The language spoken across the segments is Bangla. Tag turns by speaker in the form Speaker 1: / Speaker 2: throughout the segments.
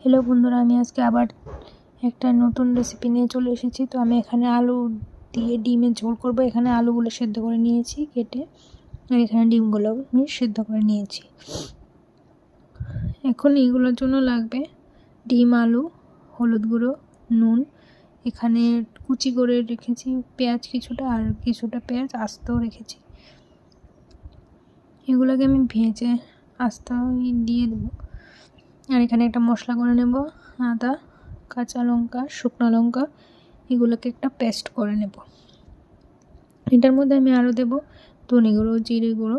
Speaker 1: হ্যালো বন্ধুরা, আমি আজকে আবার একটা নতুন রেসিপি নিয়ে চলে এসেছি। তো আমি এখানে আলু দিয়ে ডিমের ঝোল করব। এখানে আলুগুলো সেদ্ধ করে নিয়েছি কেটে, আর এখানে ডিমগুলো আমি সেদ্ধ করে নিয়েছি। এখন এইগুলোর জন্য লাগবে ডিম, আলু, হলুদ গুঁড়ো, নুন। এখানে কুচি করে রেখেছি পেঁয়াজ কিছুটা আর কিছুটা পেঁয়াজ আস্তেও রেখেছি। এগুলোকে আমি ভেজে আস্তা দিয়ে দেবো। আর এখানে একটা মশলা করে নেব, আদা, কাঁচা লঙ্কা, শুকনো লঙ্কা, এগুলোকে একটা পেস্ট করে নেব। এটার মধ্যে আমি আরও দেব ধনে গুঁড়ো, জিরে গুঁড়ো।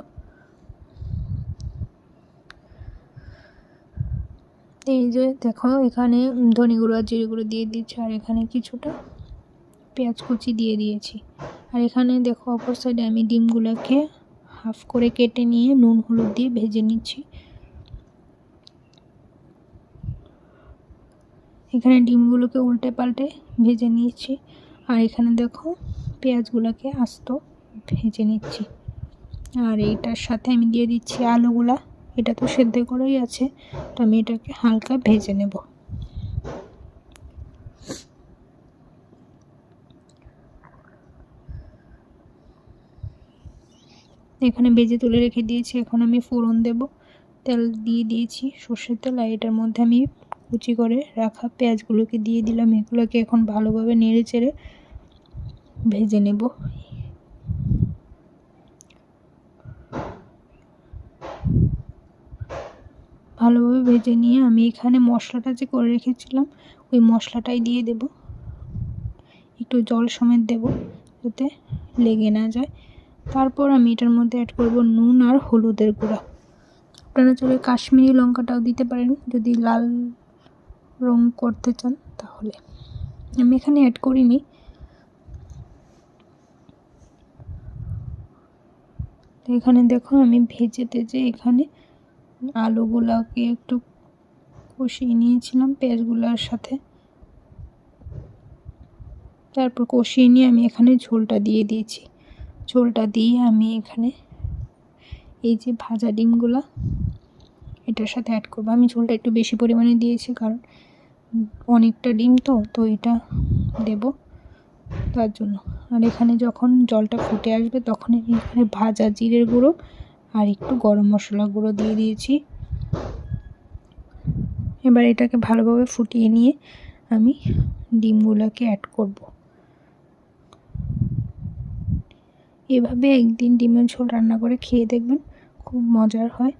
Speaker 1: এই যে দেখো, এখানে ধনে গুঁড়ো আর জিরে গুঁড়ো দিয়ে দিচ্ছি, আর এখানে কিছুটা পেঁয়াজ কুচি দিয়ে দিয়েছি। আর এখানে দেখো, অপর সাইডে আমি ডিমগুলোকে হাফ করে কেটে নিয়ে নুন, হলুদ দিয়ে ভেজে নিচ্ছি। এখানে ডিমগুলোকে উল্টে পাল্টে ভেজে নিয়েছি। আর এখানে দেখো পেঁয়াজগুলোকে আস্ত ভেজে নিচ্ছি। আর এইটার সাথে আমি দিয়ে দিচ্ছি আলুগুলা। এটা তো সেদ্ধ করেই আছে, তো আমি এটাকে হালকা ভেজে নেব। এখানে ভেজে তুলে রেখে দিয়েছি, এখন আমি ফোড়ন দেব। তেল দিয়ে দিয়েছি সর্ষের তেল, আর এটার মধ্যে আমি কুচি করে রাখা পেঁয়াজগুলোকে দিয়ে দিলাম। এগুলোকে এখন ভালোভাবে নেড়ে চেড়ে ভেজে নেব। ভালোভাবে ভেজে নিয়ে আমি এখানে মশলাটা যে করে রেখেছিলাম, ওই মশলাটাই দিয়ে দেব। একটু জল সমেত দেব যাতে লেগে না যায়। তারপর আমি এটার মধ্যে অ্যাড করব নুন আর হলুদের গুঁড়া। আপনারা চলে কাশ্মীরি লঙ্কাটাও দিতে পারেন, যদি লাল রং করতে চান, তাহলে আমি এখানে অ্যাড করিনি। এখানে দেখো আমি ভেজে তেজে এখানে আলুগুলোকে একটু কষিয়ে নিয়েছিলাম পেঁয়াজগুলোর সাথে। তারপর কষিয়ে নিয়ে আমি এখানে ঝোলটা দিয়ে দিয়েছি। ঝোলটা দিয়ে আমি এখানে এই যে ভাজা ডিমগুলো, এটার সাথে অ্যাড করব। আমি ঝোলটা একটু বেশি পরিমাণে দিয়েছি, কারণ অনেকটা ডিম তো তো এটা দেব তার জন্য। আর এখানে যখন জলটা ফুটে আসবে তখন এখানে ভাজা জিরের গুঁড়ো আর একটু গরম মশলা গুঁড়ো দিয়ে দিয়েছি। এবার এটাকে ভালোভাবে ফুটিয়ে নিয়ে আমি ডিমগুলোকে অ্যাড করব। এভাবে একদিন ডিমের ঝোল রান্না করে খেয়ে দেখবেন, খুব মজার হয়।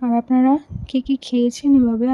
Speaker 1: আর আপনারা কী কী খেয়েছেন এভাবে